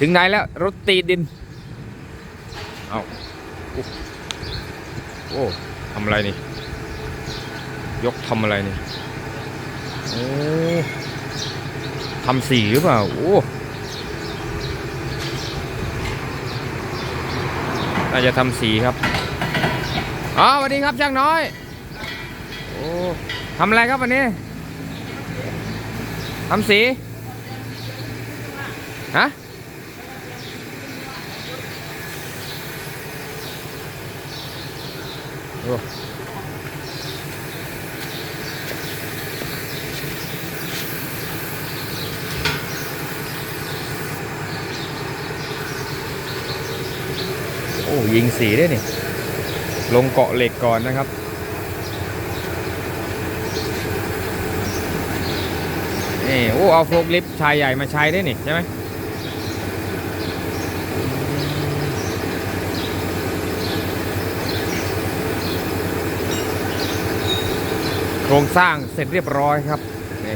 ถึงไหนแล้ว รถตีดิน เอาโอ้โอ้ทำอะไรนี่ ยกทำอะไรนี่ โอ้ทำสีหรือเปล่า โอ้น่าจะทำสีครับอ๋อสวัสดีครับช่างน้อย โอ้ทำอะไรครับวันนี้ทำสี ฮะ โอ้ยิงสีได้นี่ ลงเกาะเหล็กก่อนนะครับนี่โอ้เอาโฟกลิฟต์ชายใหญ่มาใช้ได้นี่ใช่ไหม รงสร้างเสร็จเรียบร้อยครับนี่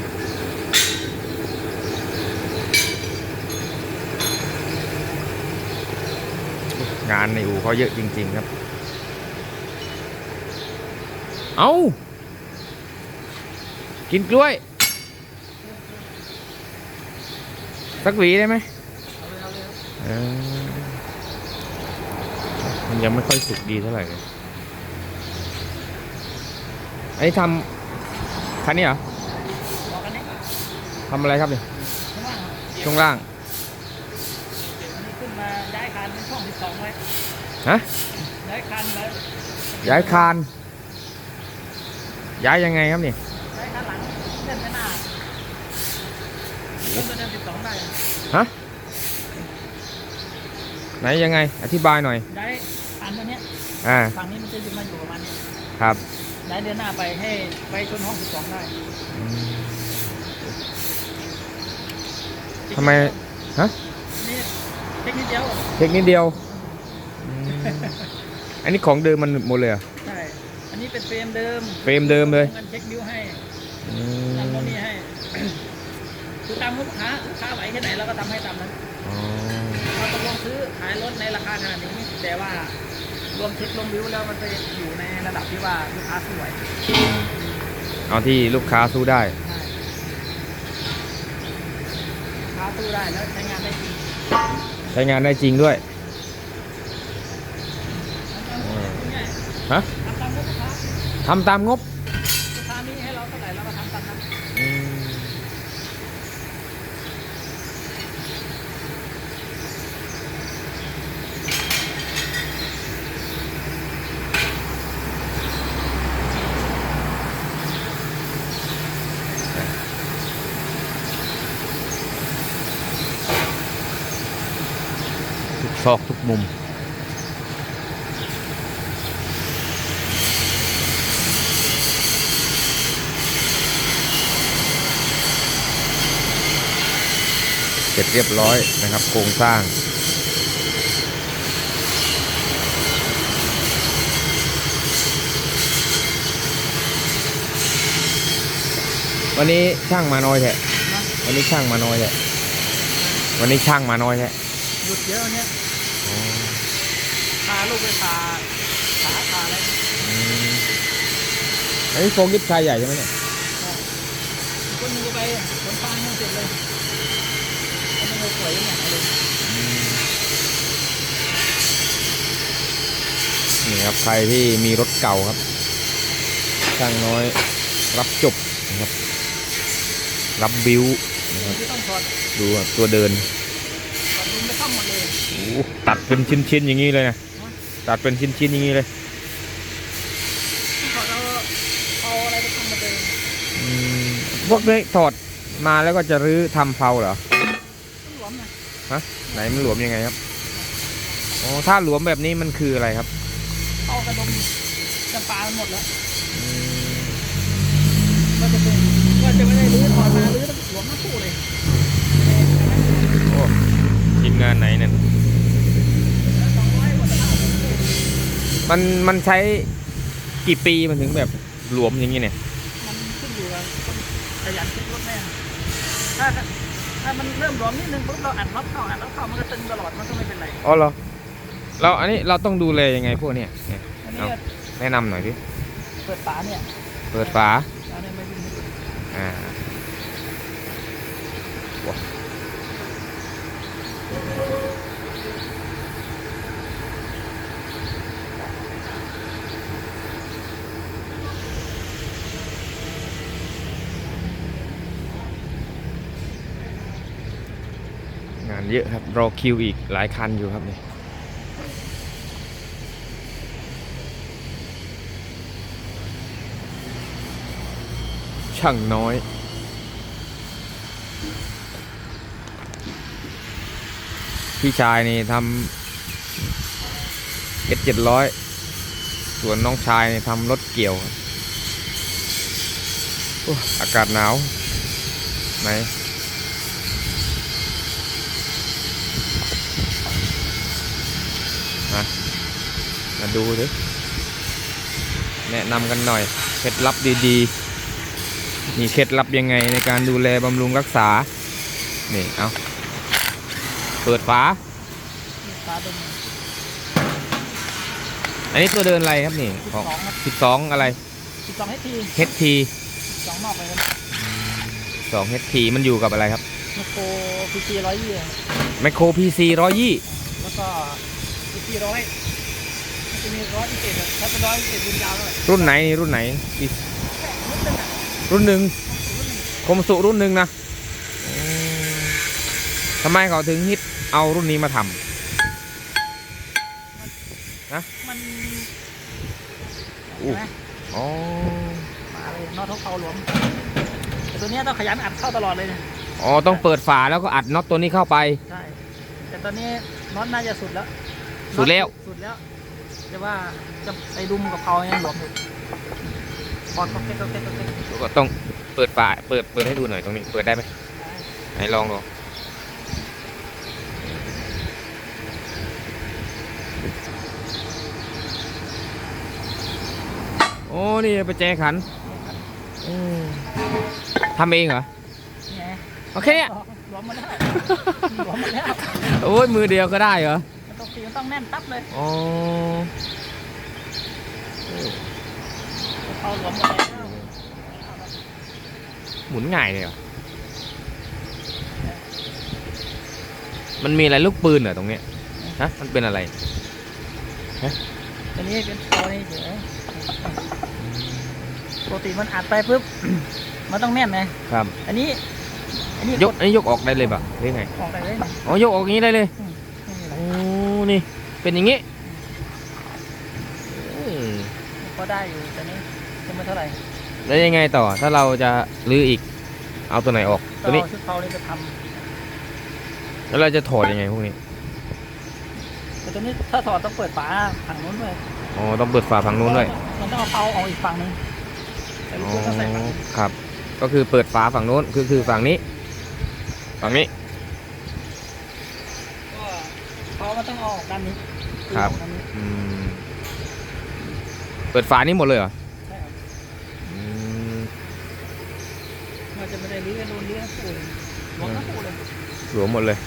งานในอู่เขาเยอะจริง ๆ ครับ เอากินกล้วย สักหวีได้ไหมมันยังไม่ค่อยสุกดีเท่าไหร่เลยอันนี้ทำ คันนี้เหรอบอกกันนี้ทำอะไรครับเนี่ยข้างล่างครับช่วงล่างอันนี้ขึ้นมาย้ายคานเป็นช่องที่สองไว้ฮะย้ายคานแล้วย้ายคาน ย้ายยังไงครับเนี่ยย้ายคานหลังเส้นไปหน้าเส้นไปเดินสิบสองได้ฮะไหนยังไง อธิบายหน่อยย้ายคานตัวเนี้ยอ่าฝั่งนี้มันจะอยู่มาอยู่ประมาณนี้ครับ ย้ายเดินหน้าไปให้ไปชนห้องสิบสองได้อืมทำไมฮะนี่เทคนิคเดียวเทคนิดเดียวอืมอันนี้ของเดิมมันหมดเลยเหรอใช่ อันนี้เป็นเฟรมเดิม เฟรมเดิมเลยงินเช็คบิวให้อืทำโน่นมนี่ให้คือตามลูกค้าลูกค้าไหวแค่ไหนเราก็ทำให้ตามนั้นอ๋อเราตกลงซื้อขายรถในราคาขนาดนี้แต่ว่า รวมเช็ครวมวิวแล้วมันไปอยู่ในระดับที่ว่าลูกค้าสู้ไหวเอาที่ลูกค้าสู้ได้ลูกค้าสู้ได้แล้วใช้งานได้จริงใช้งานได้จริงด้วยง่ายฮะๆทำตามลูกค้าทำตามงบ ลูกค้านี้ให้เราเท่าไหร่เราก็ทำตามนั้น อืมทุก ซอกทุกมุม เสร็จเรียบร้อยนะครับ โครงสร้างวันนี้ช่างมาน้อยแท้นะวันนี้ช่างมาน้อยแท้วันนี้ช่างมาน้อยแท้หยุดเยอะเนี่ยพา ลูกไปพาขาพาอะไรอืมอันนี้โฟกิฟชายใหญ่ใช่ไหมเนี่ยคนหนึงก็ไปคนฟางยังเสร็จเลยคนหนึงก็สวยอย่างเลยนี่ครับใครที่มีรถเก่าครับช่างน้อยรับจบนะครับ รับบิวนะครับที่ต้องถอดดูครับตัวเดิน ถอดลุมไปซ่อมหมดเลย โอ้โหตัดเป็นชิ้นๆอย่างนี้เลยนะ ตัดเป็นชิ้นๆอย่างนี้เลยถอดเอาเอาอะไรไปซ่อมหมดเลยอืมพวกนี้ถอดมาแล้วก็จะรื้อทำเพลาเหรอต้องหลวมนะฮะ ไหนมันหลวมยังไงครับ อ๋อ ถ้าหลวมแบบนี้มันคืออะไรครับเอากระดมจำปามันหมดแล้ว อืมก็จะเป็นก็จะไม่ได้รื้อถอดมารื้อต้องหลวมทั้งคู่เลย โอ้ทีมงานไหนเนี่ย สองร้อยกว่าตาราง มันมันใช้กี่ปีมันถึงแบบหลวมอย่างนี้เนี่ย มันขึ้นอยู่กับคนขยันคิดรถแน่ถ้าถ้ามันเริ่มหลวมนิดนึงปุ๊บเราอัดน็อตเข้าอัดน็อตเข้ามันก็ตึงตลอดมันก็ไม่เป็นไรอ๋อเหรอเราอันนี้เราต้องดูแลยังไงพวกเนี้ยเนี่ยอันนี้เอาก็แนะนำหน่อยดิเปิดฝาเนี่ยเปิดฝาฝาเนี่ยไม่ดึงอ่าว้าานเยอะครับ รอคิวอีกหลายคันอยู่ครับนี่ช่างน้อยพี่ชายนี่ทำเอสเจ็ดร้อย ส่วนน้องชายนี่ทำรถเกี่ยวออากาศหนาว ไหน มาดูดิแนะนำกันหน่อย เคล็ดลับดีๆ มีเคล็ดลับยังไงในการดูแลบำรุงรักษา นี่ เอา เปิดฝาฝาเป็นอันนี้ตัวเดินอะไรครับนี่สิบขสอองงครับสิบสองอะไรสิบสองเอที HT สองนอกเลยครับสอง HT มันอยู่กับอะไรครับโมโคพีซีร้อยยี่ไมโคร PC ร้อยยี่แล้วก็พีซีร้อย มันจะมีร้อยยี่สิบถ้าเป็นร้อยยี่สิบรุ่นยาวเลยรุ่นไหนนี่รุ่นไหนรุ่นหนึ่งคมสุรุ่นหนึ่งนะอืมทำไมเขาถึงฮิตเอารุ่นนี้มาทำมันอู้เห็นไหมอ๋อมาเลยน็อตเขาเขาหลวมแต่ตัวเนี้ยต้องขยันอัดเข้าตลอดเลยเนี่ยอ๋อต้องเปิดฝาแล้วก็อัดน็อตตัวนี้เข้าไปใช่แต่ตอนนี้น็อตน่าจะสุดแล้ว สุดแล้วน็อตสุดแล้ว แต่ว่าจะไปดุมกับเขายังหลวมอยู่พอดก็เก็ตก็เก็ตก็เก็ตก็ต้องเปิดฝาเปิดเปิดให้ดูหน่อยตรงนี้ เปิดได้ไหมไหนลองดูโอ้นี่ไปแจขันทำเองเหรอโอเคเนี่ยหลวมมาแล้วหลวมมาแล้วโอ้ยมือเดียวก็ได้เหรอ มันต้องตีมันต้องแน่นตับเลยอ๋อเขาหลวมหมดแล้วหมุนง่ายเลยเหรอ มันมีอะไรลูกปืนเหรอตรงเนี้ย ฮะ มันเป็นอะไรตัวนี้เป็นตัวนี้เฉยปกติมันอัดไปปุ๊บ มันต้องแน่นไงครับ อันนี้ อันนี้ยก อันนี้ยกออกได้เลยป่ะหรือไง ออกไปเลย อ๋อ ยกออกอย่างนี้ได้เลย ไม่มีอะไร โอ้ นี่ เป็นอย่างงี้อืมก็ได้อยู่แต่นี้จะไม่เท่าไหร่ แล้วยังไงต่อ ถ้าเราจะรื้ออีก เอาตัวไหนออกก็ตัวนี้เอาชุดเขานี่จะทแล้วเราจะถอดยังไงพวกนี้ำแต่ตัวนี้ถ้าถอดต้องเปิดฝาฝั่งนู้นด้วย อ๋อ ต้องเปิดฝาฝั่งนู้นด้วย มันต้องเอาเขาออกอีกฝั่งหนึงแต่ลูอ๋กอปืนต้องใส่ฝั่งนี้ครับ ก็คือเปิดฝาฝั่งนู้น คือคือฝั่งนี้ ฝั่งนี้ ก็เขามัน ต้องเอาออกด้านนี้ครับ ออกด้านนี้อืมเปิดฝานี้หมดเลยเหรอใช่ครับอืมมันจะไม่ได้ลื้อโดนลื้อทั้งคู่เลยหลวมทั้งคู่เลยหลวมหมดเลย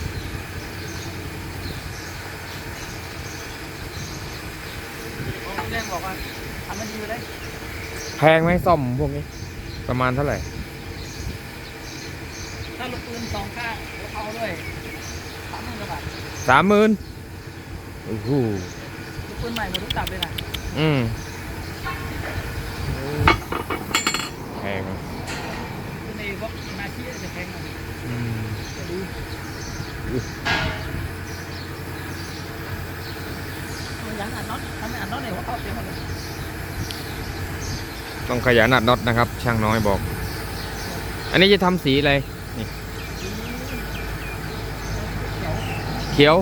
เขาแรกบอกว่าทำมันดีไปเลยแพงไหมซ่อมพวกนี้ ประมาณเท่าไหร่ ถ้าลูกปืนสองข้างแล้วเขาด้วยสามหมื่นกว่าบาทสามหมื่นโอ้โหลูกปืนใหม่หมดทุกตับเลยนะอืมแพงอะคือในพวกนาชีจะแพงหน่อยอืมจะดูอุ๊ยมันยังอัดน็อตทำไมอัดน็อตเนี่ยหัวเข้าเต็มหมดเลยต้องขยันอัดน็อตนะครับ ช่างน้อยบอก อันนี้จะทำสีอะไรเขียวเขียว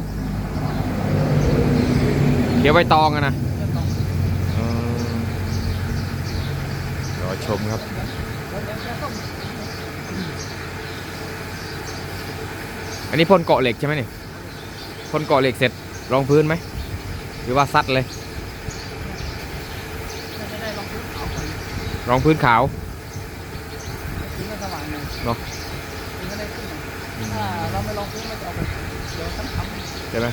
เขียวใบตองอะนะเริ่มต้องอืมรอชมครับรถแดงแค่ส้มอันนี้พ่นเกาะเหล็กใช่ไหมนี่พ่นเกาะเหล็กเสร็จรองพื้นไหม หรือว่าซัดเลยไม่ได้ลองพื้นเอาไปรองพื้นขาวพื้นก็สว่างหน่อยเนอะพื้นก็ได้ขึ้นหน่อยอถ้าเราไม่ลองซื้อมันจะออกแบบเดี๋ยวซ้ำๆใช่ไหม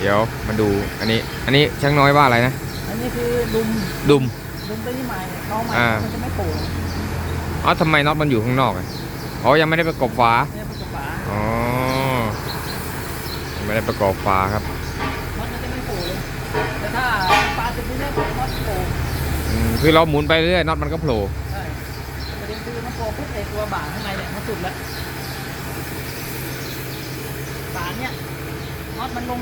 เดี๋ยวมาดูอันนี้ อันนี้ช่างน้อยว่าอะไรนะ อันนี้คือดุมดุมดุมตัวนี้ใหม่เขาใหม่อ่ามันจะไม่โผล่อ๋อทำไมน็อตมันอยู่ข้างนอกอะอ๋อยังไม่ได้ประกอบฝาเนี่ยเป็นกระป๋าอ๋อยังไม่ได้ประกอบฝาครับมันจะไม่โผล่เลยแต่ถ้าปลาตัวนี้เนี่ยมันโผล่อืมคือเราหมุนไปเรื่อยน็อตมันก็โผล่ใช่ประเด็นคือมันโผล่ปุ๊บไอ้ตัวบ่าข้างในเนี่ยมันสุดแล้วบ่าเนี่ยน็อตมันลง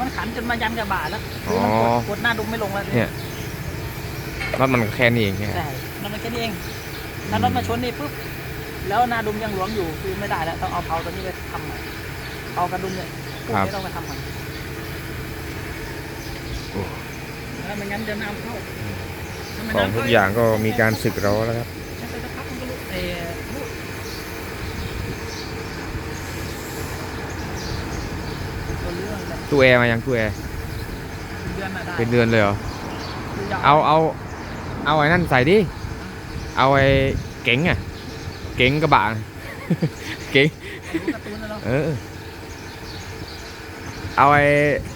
มันขันจนมายันกับบ่าแล้วคือมันกดกดหน้าดุมไม่ลงแล้วเนี่ยน็อตมันแค่นี้เองใช่ไหมใช่นั่นมันแค่นี้เองถ้ารถมาชนนี่ปุ๊บแล้วหนาดุมยังหลวมอยู่คือไม่ได้แล้วต้องเอาเผาตัวนี้ไปทำใหม่เผากระดุมเนี่ยพวกนี้ต้องไปทำใหม่โอ้แล้วไม่งั้นจะน้ำเข้าถ้าไม่ของน้ำทุเข้กอย่างก็มีการสึกล้อแล้วครับ ใช้ไปสักพักมันก็รู้เออรู้ตัวเรื่องแหละ ตู้แอร์มายังตู้แอร์เป็นเดือนน่ะได้เป็นเดือนเลยเหรอ คืยวเอาเอาเอาไอ้นั่นใส่ดิ เอาไอ้เก๋งอะ เก๋งกระบะเก๋งรู้การ์ตูนนะเนาะเออ เอาไอ้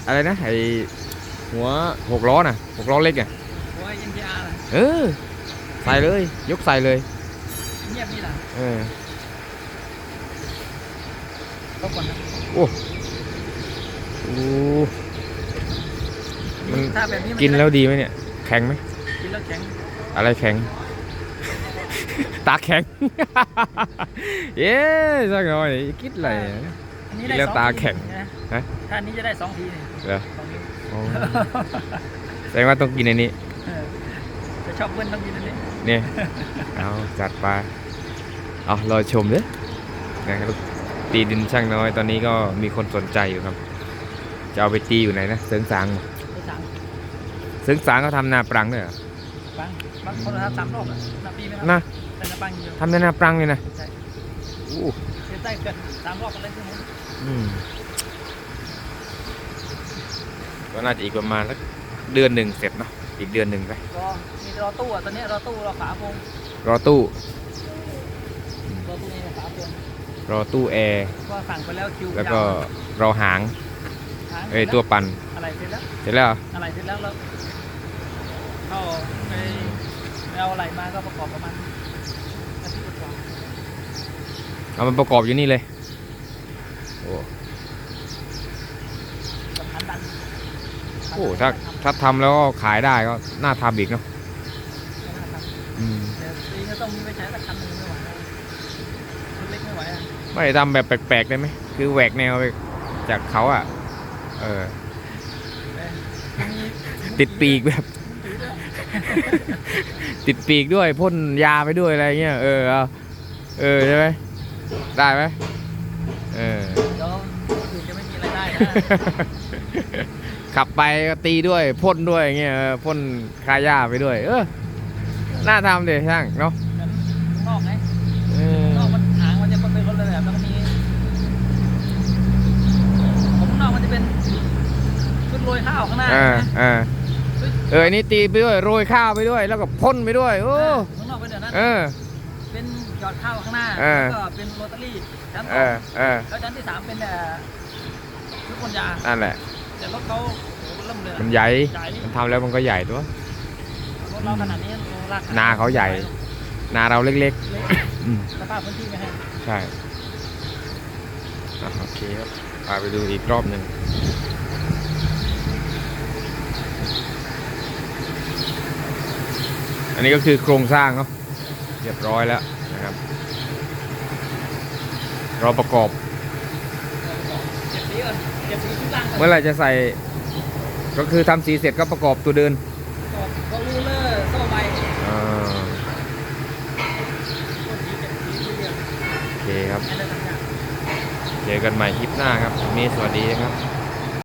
อะไรนะไอ้หัวหกล้อน่ะหกล้อเล็กอะ โอ้ยเอ็นพีอาร์ล่ะเออ ใส่เลย ยกใส่เลย เงียบนี่ล่ะเออ ก็ก่อนนะโอ้โห มันถ้าแบบนี้มักินแล้วดีไหมเนี่ย แข็งไหม กินแล้วแข็งอะไรแข็ง ตาแข็ง เย้สักหน่อยคิดอะไรนะอันนี้กินได้แล้วสองตาทีแข็งนะฮะ ถ้าอันนี้จะได้สองทีนี่เหรอสองนิ้วโอ้แสดงว่าต้องกินอันนี้ เออจะชอบเบิ้ลต้องกินอันนี้เนี่ย เอาจัดไป เอารอชมเด้อนะครับตีดินช่างน้อยตอนนี้ก็มีคนสนใจอยู่ครับ จะเอาไปตีอยู่ไหนนะเสริงสางบ่ไปสั่งเสริงสางเขาทำนาปรังด้วยเหรอฟังบางคนทำสามรอบอะนาปีไหมครันะแต่นาปังเดียวทำในนาปรังเลยนะใช่อู้เสียใจเกินสามรอบกันเลยใช่ไหมอืมก็น่าจะอีกประมาณสักเดือนหนึ่งเสร็จเนาะอีกเดือนหนึ่งไปรอมีรอตู้อะตอนนี้รอตู้รอฝาโปรงรอตู้ รอตู้นี่ฝาโปรงรอตู้แอร์ก็สั่งไปแล้วคิวแล้วก็ยาวรอหางหาง เอ้ยสร็จตัวปั่นอะไรเสร็จแล้วเสร็จแล้วเหรออะไรเสร็จแล้วเราเข้าไปไปเอาอะไรมาก็ประกอบประมาณอาทิตย์กว่าเอามันประกอบอยู่นี่เลยโอ้กับพันดันโหถ้าถ้าทำแล้วก็ขายได้ก็น่าทำอีกเนาะอืมเดี๋ยวปีก็ต้องมีไปใช้สักคันหนึ่งไม่ไหวแล้วรถเล็กไม่ไหวอะไม่ทำแบบแปลกๆได้ไหมคือแหวกแนวไปจากเขาอะ เออเออจะมีติดปีกแบบถือด้วยติดปีกด้วยพ่นยาไปด้วยอะไรเงี้ยเออเอาเออใช่ไหมได้ไหมเออเดี๋ยวอื่นจะไม่มีรายได้นะขับไปก็ตีด้วยพ่นด้วยเงี้ยเออพ่นคาหญ้าไปด้วย เออน่าทำเดี๋ช่างเนาะ อ่าใช่ไหมอ่าเอออันนี้ตีไปด้วยโรยข้าวไปด้วย แล้วก็พ่นไปด้วย โอ้ข้างนอกเป็นเดี๋ยวนั้นเออ เป็นหยอดข้าวข้างหน้าเออ แล้วก็เป็นโรตารี่ชั้นสเอองอเออแล้วชั้นที่สามเป็นแต่ชุดคนยานั่นแหละ แต่รถเขาโอ้โหเริ่มเลยมันนะใหญ่ ใหญ่มันทำแล้วมันก็ใหญ่ตัว รถเราขนาดนี้ราคานาเขาใหญ่ นาเราเล็กเล็กๆอืม สภาพพื้นที่ไม่ให้ใช่อะโอเคครับพาไปดูอีกรอบหนึ่ง อันนี้ก็คือโครงสร้างเนาะเรียบร้อยแล้วนะครับ เรอประกอบ เมื่อไหร่จะใส่ก็คือทำสีเสร็จก็ประกอบตัวเดินก็รูเลอร์โซ่ใบอ่าตัวสีเก็บสีทุเรียนโอเคครับ เจอกันใหม่คลิปหน้าครับวันนี้สวัสดีครับ